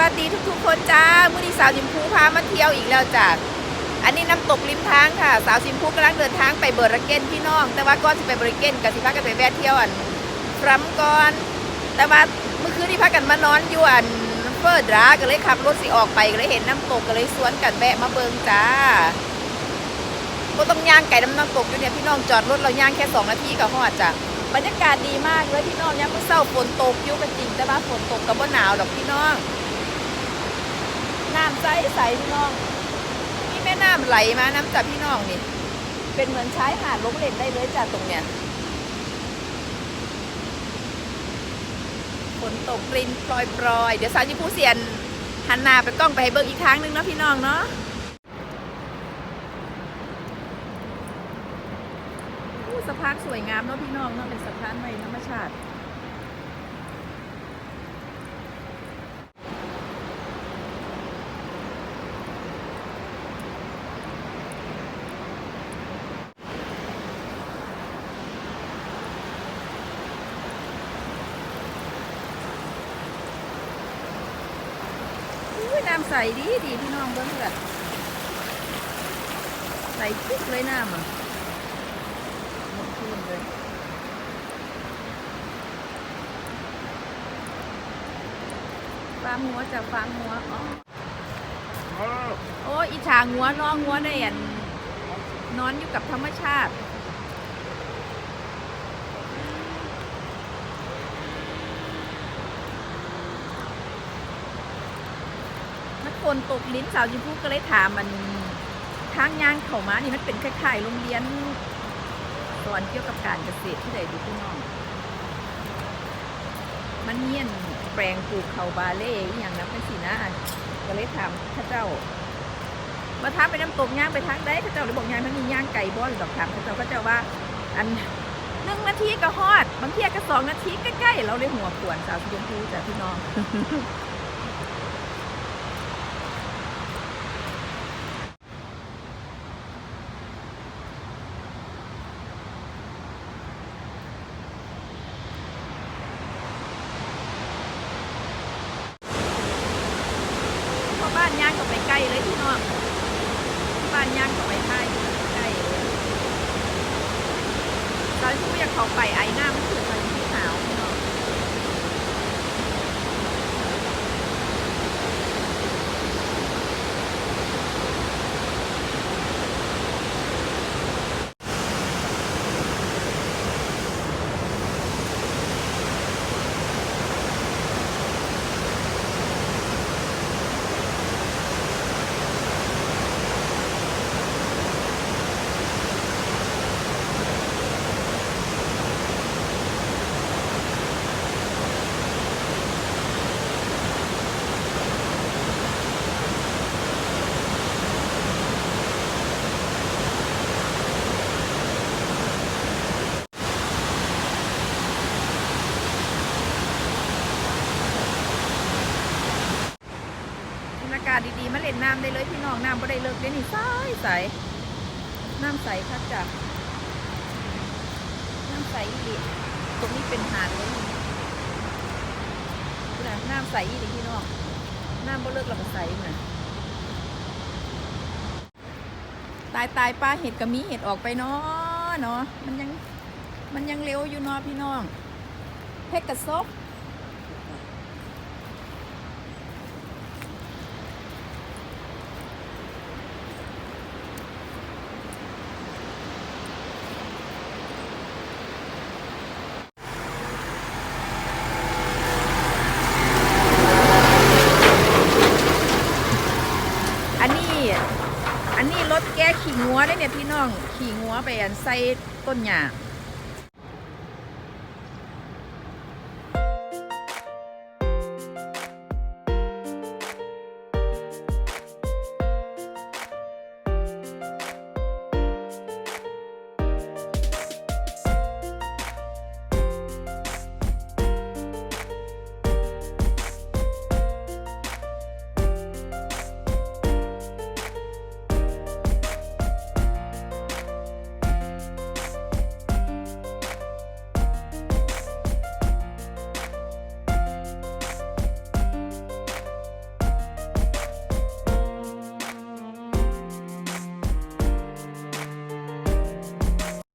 วัสดีทุกๆคนจ้ามือนี้สาวชิมพูพามาเที่ยวอีกแล้วจ้ะอันนี้น้ำตกริมทางค่ะ สาวชิมพูกำลังเดินทางไปเบอร์ระเกนพี่น้อง แต่ว่าก่อนสิไปเบอร์รเกนกับสิพากันไปแวะเที่ยวอันฟรัมก่อนแต่ว่าเมื่อคืนที่พากันมานอนอยู่อันเฟิร์ดราก็เลยขับรถสิออกไปก็เลยเห็นน้ำตกก็เลยสวนกันแวะมาเบิงจ้าก็ต้องย่างไก่น้ำน้ำตกอยู่เนี่ยพี่น้องจอดรถเราย่างแค่สองนาทีก็ฮอดจ้ะบรรยากาศดีมากเลยพี่น้องเนี่ยามมื้อเช้าฝนตกยู่งก็จริงแต่ว่าฝนตกก็บ่หนาวดอกพี่น้อง น้ำใสใสพี่น้องมีแม่น้ำไหลมาน้ำจากพี่น้องนี่ เป็นเหมือนชายหาดลงเล่นได้เลยจ้ะตรงเนี้ยฝนตกกรินปลอยปลอยเดี๋ยวสาวจิพูเสียนหันหน้าไปกล้องไปให้เบิ่งอีกครั้งหนึงเนาะพี่น้องเนาะอู้สะพานสวยงามเนาะพี่น้องเนาะเป็นสะพานในธรรมชาติ ยน้ำใสดีดีพี่น้องเบิ้งเถอะใสปุ๊บเลยน้ำอะหมดคืนเลยฟาร์มหัวจะฟาร์มหัวอ๋อโอ้ยอีฉางัวน้องงัวได้อันนอนอยู่กับธรรมชาติ นักคนตกลิ้นสาวยิมพูก็เลยถามมันทางย่างเขามานี่มันเป็นคล้ายๆโรงเรียนสอนเกี่ยวกับการเกษตรที่ใดดูพี่น้อง มันเนียนแปลงปลูกเขาบาเล่อย่างนั้นเป็นสินะก็เลยถามข้าเจ้ามาถาไปน้ำตกย่างไปทางใดข้าเจ้าเลยบอกย่างมันมีย่างไก่บ่หรือดอกถามข้าเจ้าข้าเจ้าว่า อันหนึ่งนาทีก็ฮอด บางทีก็สองนาทีใกล้ๆเราเลยหัวขวนสาวสีชมพูจ้ะพี่น้อง บ้านย่างก็ไปใกล้เลยพี่น้องบ้านย่างก็ไปใกล้ใกล้เลยตอนที่ผู้อยากเขาไปไอ้หน้ามันคือตอนากาศดีๆมาเล่นน้ำได้เลยพี่น้องน้ำก็ได้เลิกได้นี่ใสใสน้ำใสคักจ้ะน้ำใสอีหลีตรงนี้เป็นหาดเลยนี่นะน้ำใสอีหลีพี่น้องน้ำบ่เลิกเราก็ใสนะตายตายปลาเห็ดก็มีเห็ดออกไปเนาะเนาะมันยังมันยังเร็วอยู่เนาะพี่น้องเพชรกระซบ อันนี้ อันนี้รถแก้ขี่งัวได้เนี่ยพี่น้องขี่งัวไปอันใส่ต้นหญ้า